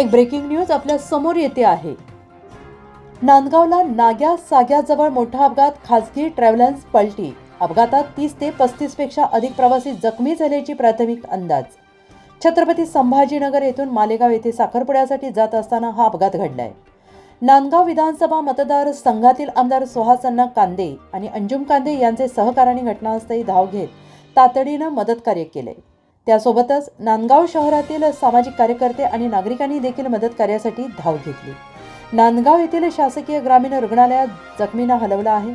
एक breaking news आपल्यासमोर येते आहे. नांदगावला नाग्या साग्याजवळ मोठा अपघात खासगी ट्रॅव्हलन्स पलटी. अपघातात तीस ते पस्तीसपेक्षा अधिक प्रवासी जखमी झाल्याची प्राथमिक अंदाज. छत्रपती संभाजीनगर येथून मालेगाव येथे साखरपुड्यासाठी जात असताना हा अपघात घडलाय. नांदगाव विधानसभा मतदार संघातील आमदार सुहासन्ना कांदे आणि अंजुम कांदे यांचे सहकाराने घटनास्थळी धाव घेत तातडीनं मदतकार्य केले त्यासोबतच नांदगाव शहरातील सामाजिक कार्यकर्ते आणि नागरिकांनी देखील मदत कार्यासाठी धाव घेतली. नांदगाव येथील शासकीय ग्रामीण रुग्णालयात जखमींना हलवलं आहे.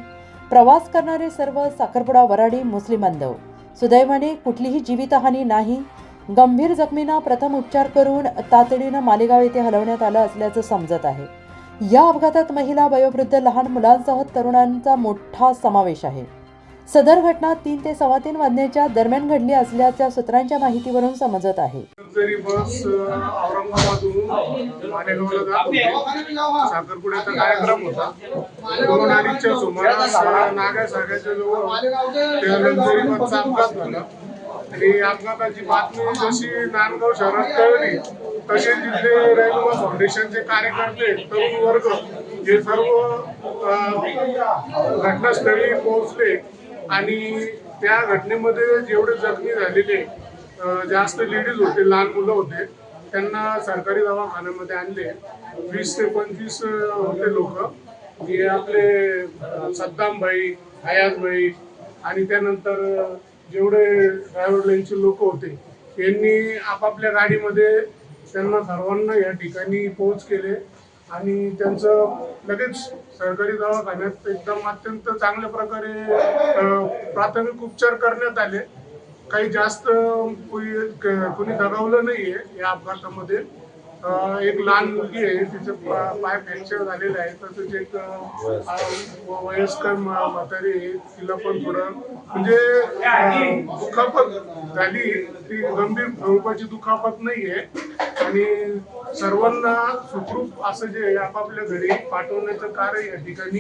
प्रवास करणारे सर्व साखरपुडा वराडी मुस्लिम बांधव सुदैवाने कुठलीही जीवितहानी नाही. गंभीर जखमींना प्रथम उपचार करून तातडीनं मालेगाव येथे हलवण्यात आलं असल्याचं समजत आहे. या अपघातात महिला वयोवृद्ध लहान मुलांसह तरुणांचा मोठा समावेश आहे. सदर घटना तीन ते सव्वा तीन वाजण्याच्या दरम्यान घडली असल्याच्या सूत्रांच्या माहितीवरून समजत आहे. जरी बस औरंगाबादहून मालेगावला जात होती. साखरपुड्याचा कार्यक्रम होता. दोन अडीचच्या सुमारास नागा सागाच्या जवळ बसचा अपघात झाला आणि अपघाताची बातमी जशी नांदगाव शहरात कळली तसे तिथले रेल्वे फाउंडेशनचे कार्यकर्ते तरुण वर्ग हे सर्व घटनास्थळी पोहोचले. आणि त्या घटनेमध्ये जेवढे जखमी झालेले जास्त लेडीज होते लहान मुलं होते त्यांना सरकारी दवाखान्यामध्ये आणले. वीस ते पंचवीस होते लोक. जे आपले सद्दाम भाई हयाज भाई आणि त्यानंतर जेवढे ड्रायव्हर लाईनचे लोक होते यांनी आपापल्या गाडीमध्ये त्यांना सर्वांना या ठिकाणी पोहोच केले. आणि त्यांचं लगेच सरकारी दवाखान्यात एकदम अत्यंत चांगल्या प्रकारे प्राथमिक उपचार करण्यात आले. काही जास्त कोणी दगावलं कोणी आहे नाहीये या अपघातामध्ये. एक लहान मुलगी आहे तिचे पाय फ्रॅक्चर झालेले आहे तसंच एक वयस्कर म्हातारी आहे तिला पण थोडं म्हणजे दुखापत झाली. ती गंभीर स्वरूपाची दुखापत नाहीये. आणि सर्वांना सुखरूप असं जे आपापल्या घरी पाठवण्याचं कार्य या ठिकाणी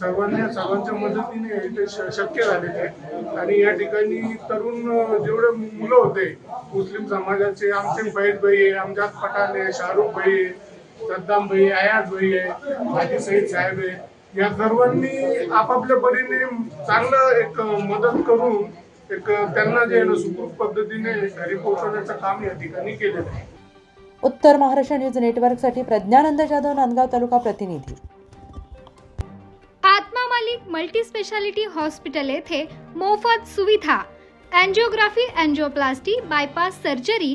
सर्वांनी सर्वांच्या मदतीने ते शक्य झालेले आहे. आणि या ठिकाणी तरुण जेवढे मुलं होते मुस्लिम समाजाचे आमचे फैज भाई आहे पठाण आहे शाहरुख भाई आहे सद्दाम भाई अयाज भाई आहे हाजी सईद साहेब आहे. या सर्वांनी आपापल्या परीने चांगलं एक मदत करून एक त्यांना जे सुखरूप पद्धतीने घरी पोहोचवण्याचं काम या ठिकाणी केलेलं आहे. उत्तर महाराष्ट्र न्यूज नेटवर्कसाठी प्रज्ञानंद जाधव नांदगाव तालुका प्रतिनिधी. Atma Malik multi speciality hospital येथे मोफत सुविधा अँजिओग्राफी अँजिओप्लास्टी बायपास सर्जरी